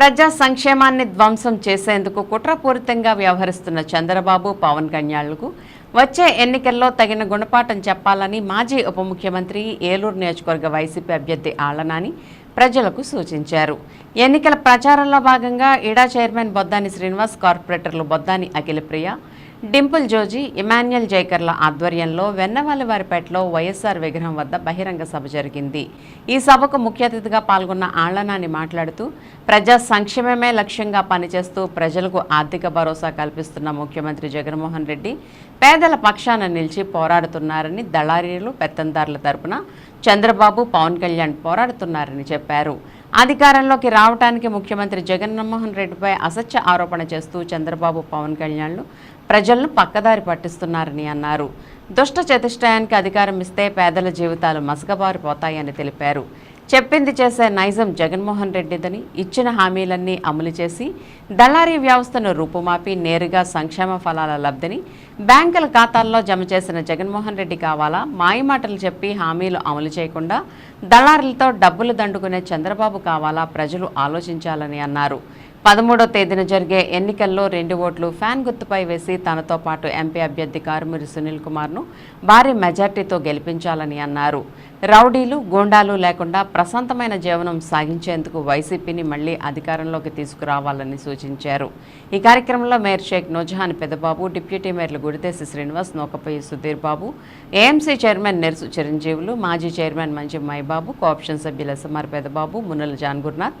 ప్రజా సంక్షేమాన్ని ధ్వంసం చేసేందుకు కుట్రపూరితంగా వ్యవహరిస్తున్న చంద్రబాబు పవన్ కళ్యాణ్లకు వచ్చే ఎన్నికల్లో తగిన గుణపాఠం చెప్పాలని మాజీ ఉప ముఖ్యమంత్రి ఏలూరు నియోజకవర్గ వైసీపీ అభ్యర్థి ఆళ్ళనాని ప్రజలకు సూచించారు. ఎన్నికల ప్రచారంలో భాగంగా ఇడా చైర్మన్ బొద్దాని శ్రీనివాస్ కార్పొరేటర్లు బొద్దాని అఖిలప్రియ డింపుల్ జోజీ ఇమాన్యుయల్ జైకర్ల ఆధ్వర్యంలో వెన్నవాలివారిపేటలో వైఎస్ఆర్ విగ్రహం వద్ద బహిరంగ సభ జరిగింది. ఈ సభకు ముఖ్య అతిథిగా పాల్గొన్న ఆళ్ళనాని మాట్లాడుతూ ప్రజా సంక్షేమమే లక్ష్యంగా పనిచేస్తూ ప్రజలకు ఆర్థిక భరోసా కల్పిస్తున్న ముఖ్యమంత్రి జగన్మోహన్ రెడ్డి పేదల పక్షాన నిలిచి పోరాడుతున్నారని దళారీలు పెత్తందారుల తరపున చంద్రబాబు పవన్ కళ్యాణ్ పోరాడుతున్నారని చెప్పారు. అధికారంలోకి రావడానికి ముఖ్యమంత్రి జగన్మోహన్ రెడ్డిపై అసత్య ఆరోపణ చేస్తూ చంద్రబాబు పవన్ కళ్యాణ్లు ప్రజలను పక్కదారి పట్టిస్తున్నారని అన్నారు. దుష్ట చతుష్టయానికి అధికారం ఇస్తే పేదల జీవితాలు మసకబారిపోతాయని తెలిపారు. చెప్పింది చేసే నైజం జగన్మోహన్ రెడ్డిదని ఇచ్చిన హామీలన్నీ అమలు చేసి దళారీ వ్యవస్థను రూపుమాపి నేరుగా సంక్షేమ ఫలాల లబ్ధిని బ్యాంకుల ఖాతాల్లో జమ చేసిన జగన్మోహన్ రెడ్డి కావాలా? మాయమాటలు చెప్పి హామీలు అమలు చేయకుండా దళారులతో డబ్బులు దండుకునే చంద్రబాబు కావాలా? ప్రజలు ఆలోచించాలని అన్నారు. పదమూడో తేదీన జరిగే ఎన్నికల్లో రెండు ఓట్లు ఫ్యాన్ గుర్తుపై వేసి తనతో పాటు ఎంపీ అభ్యర్థి కారుమూరి సునీల్ కుమార్ను భారీ మెజార్టీతో గెలిపించాలని అన్నారు. రౌడీలు గూండాలు లేకుండా ప్రశాంతమైన జీవనం సాగించేందుకు వైసీపీని మళ్ళీ అధికారంలోకి తీసుకురావాలని సూచించారు. ఈ కార్యక్రమంలో మేయర్ షేక్ నొజహాన్ పెదబాబు డిప్యూటీ మేయర్లు గుడిదేశి శ్రీనివాస్ నూకపల్లి సుధీర్ బాబు ఏఎంసీ చైర్మన్ నెర్సు చిరంజీవులు మాజీ చైర్మన్ మంచి మైబాబు కోఆప్షన్ సభ్యుల ఎస్ఎంఆర్ పెదబాబు మునల్ జాన్గుర్నాథ్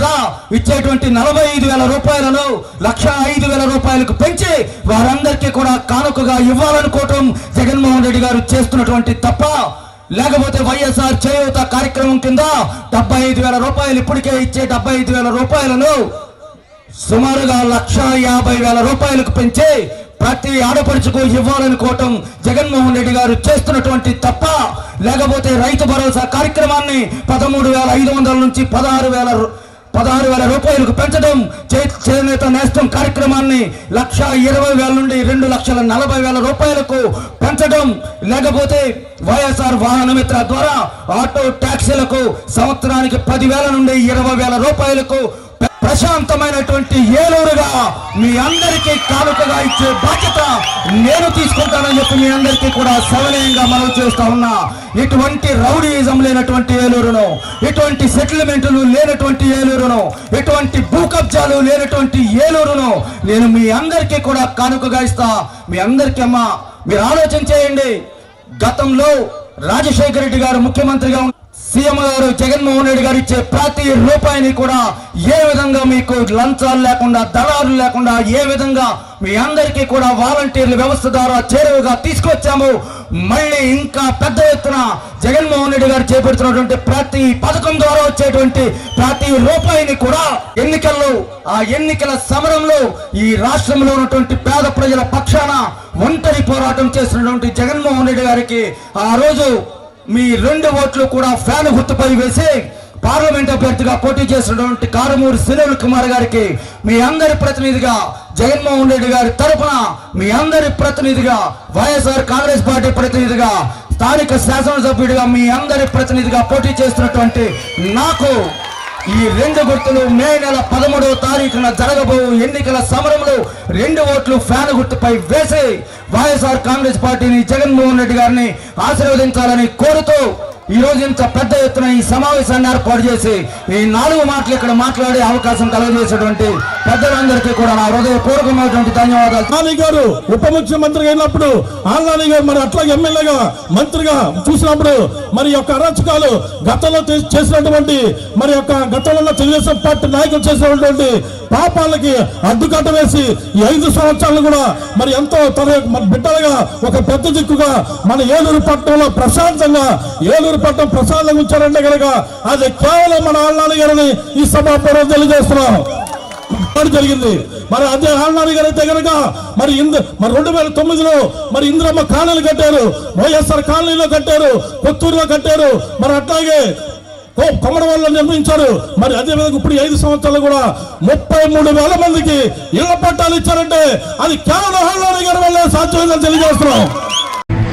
నేస్తం ఇచ్చేటువంటి నలభై ఐదు వేల రూపాయలను లక్ష ఐదు వేల రూపాయలకు పెంచి వారందరికీ కూడా కానుకగా ఇవ్వాలనుకోవటం జగన్మోహన్ రెడ్డి గారు చేస్తున్నటువంటి తప్ప లేకపోతే వైఎస్ఆర్ చేయూత కార్యక్రమం కింద డెబ్బై ఐదు వేల రూపాయలు ఇప్పటికే ఇచ్చే డెబ్బై ఐదు వేల రూపాయలను సుమారుగా లక్ష యాభై వేల రూపాయలకు పెంచి ప్రతి ఆడపడుచుకు ఇవ్వాలనుకోవటం జగన్మోహన్ రెడ్డి గారు చేస్తున్నటువంటి తప్ప లేకపోతే రైతు భరోసా కార్యక్రమాన్ని పదమూడు వేల ఐదు వందల నుంచి పదహారు వేల రూ- పదహారు వేల రూపాయలకు పెంచడం చేనేత నేస్తం కార్యక్రమాన్ని లక్ష ఇరవై వేల నుండి రెండు లక్షల నలభై వేల రూపాయలకు పెంచడం లేకపోతే వైఎస్ఆర్ వాహన మిత్ర ద్వారా ఆటో ట్యాక్సీలకు సంవత్సరానికి పదివేల నుండి ఇరవై వేల రూపాయలకు ప్రశాంతమైనటువంటి ఏలూరుగా మీ అందరికీ కానుకగా ఇచ్చే బాధ్యత నేను తీసుకుంటానని చెప్పి మీ అందరికీ కూడా సవనీయంగా మనవి చేస్తా ఉన్నా. ఇటువంటి రౌడీయిజం లేనటువంటి ఏలూరును ఇటువంటి సెటిల్మెంట్లు లేనటువంటి ఏలూరును ఇటువంటి భూ కబ్జాలు లేనటువంటి ఏలూరును నేను మీ అందరికీ కూడా కానుకగా ఇస్తా. మీ అందరికీ అమ్మా మీరు ఆలోచన చేయండి. గతంలో రాజశేఖర రెడ్డి గారు ముఖ్యమంత్రిగా ఉన్న సీఎం గారు జగన్మోహన్ రెడ్డి గారు ఇచ్చే ప్రతి రూపాయిని కూడా ఏ విధంగా మీకు లంచాలు లేకుండా దళారులు లేకుండా ఏ విధంగా మీ అందరికీ కూడా వాలంటీర్ల వ్యవస్థ ద్వారా చేరువగా తీసుకొచ్చాము మళ్ళీ ఇంకా పెద్ద ఎత్తున జగన్మోహన్ రెడ్డి గారు చేపడుతున్నటువంటి ప్రతి పథకం ద్వారా వచ్చేటువంటి ప్రతి రూపాయిని కూడా ఎన్నికల్లో ఆ ఎన్నికల సమరంలో ఈ రాష్ట్రంలో ఉన్నటువంటి పేద ప్రజల పక్షాన ఒంటరి పోరాటం చేసినటువంటి జగన్మోహన్ రెడ్డి గారికి ఆ రోజు మీ రెండు ఓట్లు కూడా ఫ్యాన్ గుర్తుపై వేసి పార్లమెంట్ అభ్యర్థిగా పోటీ చేసినటువంటి కారుమూరి సునీల్ కుమార్ గారికి మీ అందరి ప్రతినిధిగా జగన్మోహన్ రెడ్డి గారి తరపున మీ అందరి ప్రతినిధిగా వైఎస్ఆర్ కాంగ్రెస్ పార్టీ ప్రతినిధిగా స్థానిక శాసనసభ్యుడిగా మీ అందరి ప్రతినిధిగా పోటీ చేస్తున్నటువంటి నాకు ఈ రెండు గుర్తులు మే నెల పదమూడవ తారీఖున జరగబో ఎన్నికల సమరంలో రెండు ఓట్లు ఫ్యాన్ గుర్తుపై వేసి వైఎస్ఆర్ కాంగ్రెస్ పార్టీని జగన్మోహన్ రెడ్డి గారిని ఆశీర్వదించాలని కోరుతూ ఈ రోజు ఇంత పెద్ద ఎత్తున ఈ సమావేశాన్ని ఏర్పాటు చేసి ఈ నాలుగు మాటలు ఇక్కడ మాట్లాడే అవకాశం కలగజేసేటువంటి పెద్దలందరికీ కూడా నా హృదయపూర్వకమైనటువంటి ధన్యవాదాలు. ఆనాని గారు ఉప ముఖ్యమంత్రి అయినప్పుడు ఆల్నాని గారు మరి అట్లా ఎమ్మెల్యేగా మంత్రిగా చూసినప్పుడు మరి యొక్క అరాచకాలు గతంలో చేసినటువంటి మరి యొక్క గతంలో తెలుగుదేశం పార్టీ నాయకులు చేసినటువంటి పాపాలకి అడ్డుకట్ట వేసి ఈ ఐదు సంవత్సరాలు కూడా మరి ఎంతో తన మన బిడ్డలుగా ఒక పెద్ద దిక్కుగా మన ఏలూరు పట్టణంలో ప్రశాంతంగా ఏలూరు పట్టణం ప్రశాంతంగా ఉంచారంటే కనుక అది కేవలం మన ఆళ్ళనాన్న గారిని ఈ సభాపూర్వం తెలియజేస్తున్నాం జరిగింది. మరి అదే ఆళ్ళనారి గారు అయితే కనుక మరి ఇంద మరి రెండు వేల తొమ్మిదిలో మరి ఇంద్రమ్మ కాలనీలు కట్టారు వైఎస్ఆర్ కాలనీలో కట్టారు కొత్తూరులో కట్టారు. మరి అట్లాగే కొమ్మడ వాళ్ళు నిర్మించారు. మరి అదే విధంగా ఇప్పుడు ఐదు సంవత్సరాలు కూడా ముప్పై మూడు వేల మందికి ఇళ్ళ పట్టాలు ఇచ్చారంటే అది కేవలం ఆళ్ళనారి గారి వల్ల సాధ్యమైందని తెలియజేస్తున్నాం.